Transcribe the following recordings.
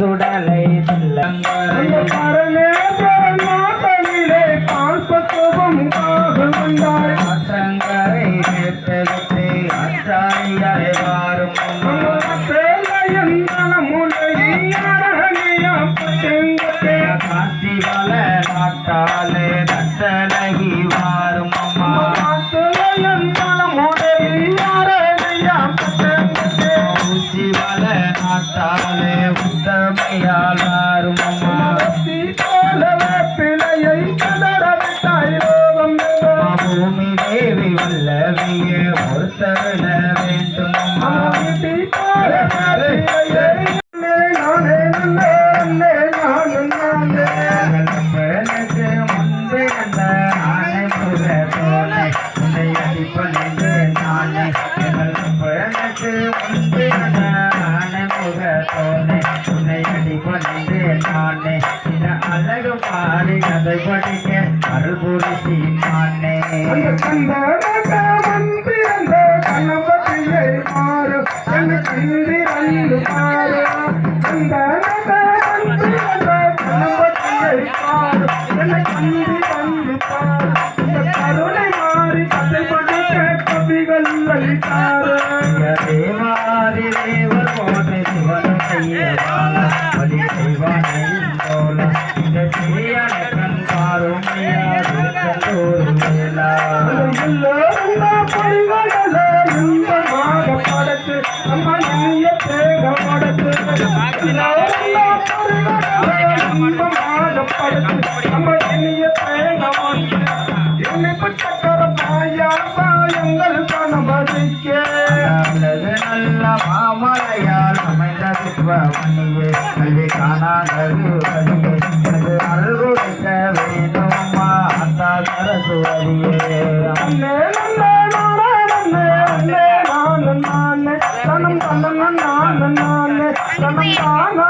சுடலை தில்லங்கரை ஆற்றங்கரை கேட்டெடுத்து அச்சாரியாய் வாரும். காட்சி வள வாரும் அம்மா. ஊசி வல்லவிய தோணை உன்னை அடிப்பணிந்து நானே இந்த அழகு பாடி கதை படிக்க அருள் புரிசி நானே. தேவாதி தேவர் நல்லது நல்ல மாமலையால் அமைந்த வித்வமணியே கல்வி காணாதது வழியே அருள் கொடுக்க வேண்டும் அம்மா அத்தா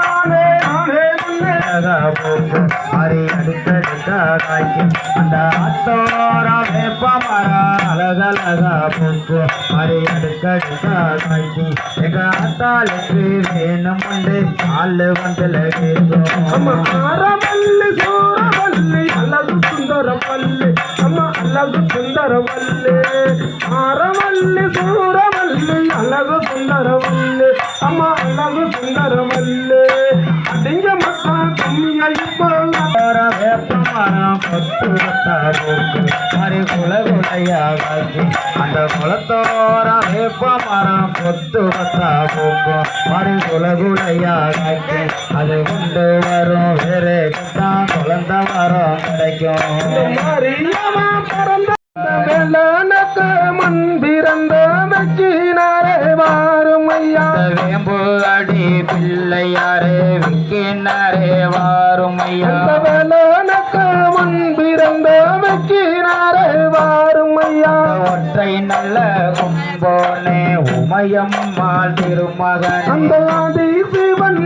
சரஸ்வதியே மாறி அடுத்தடுத்த காய்ச்சி அந்த அத்தோரா வேப்பமரா அழகழகா பூக்கு மாறி அடுத்தடுத்த காய்ச்சி எங்க அத்தாளுக்கு வேணும் உண்டு. ஆளு வந்துல கேட்கும் ஆரமல்லி சூரவல்லி அழகு சுந்தரவல்லி அம்மா அழகு சுந்தரவல்லி ஆரமல்லி அம்மா அழகு சுந்தரவல்லி அடிங்க மக்கா கம்மியா இப்போ வேப்பமரம் கொத்து பூக்கு மாறி குல குலையா காய்ச்சி அந்த குளத்தோர வேப்பமரம் கொத்து கொத்தா பூக்கு மாறி குல குலையா காய்ச்சி அது கொண்டு வரும் வேறு தான் குழந்த மரம் கிடைக்கும். மண் பிறந்த வாரும் அடி பிள்ளையாரே விக்கினாரே வாரும் ஐயா அந்த வேலனுக்கு மண் பிறந்த வச்சினாரே வாரும் ஐயா ஒற்றை நல்ல கும்போனே உமையம்மாள் திருமகன். அந்த ஆதி சிவன்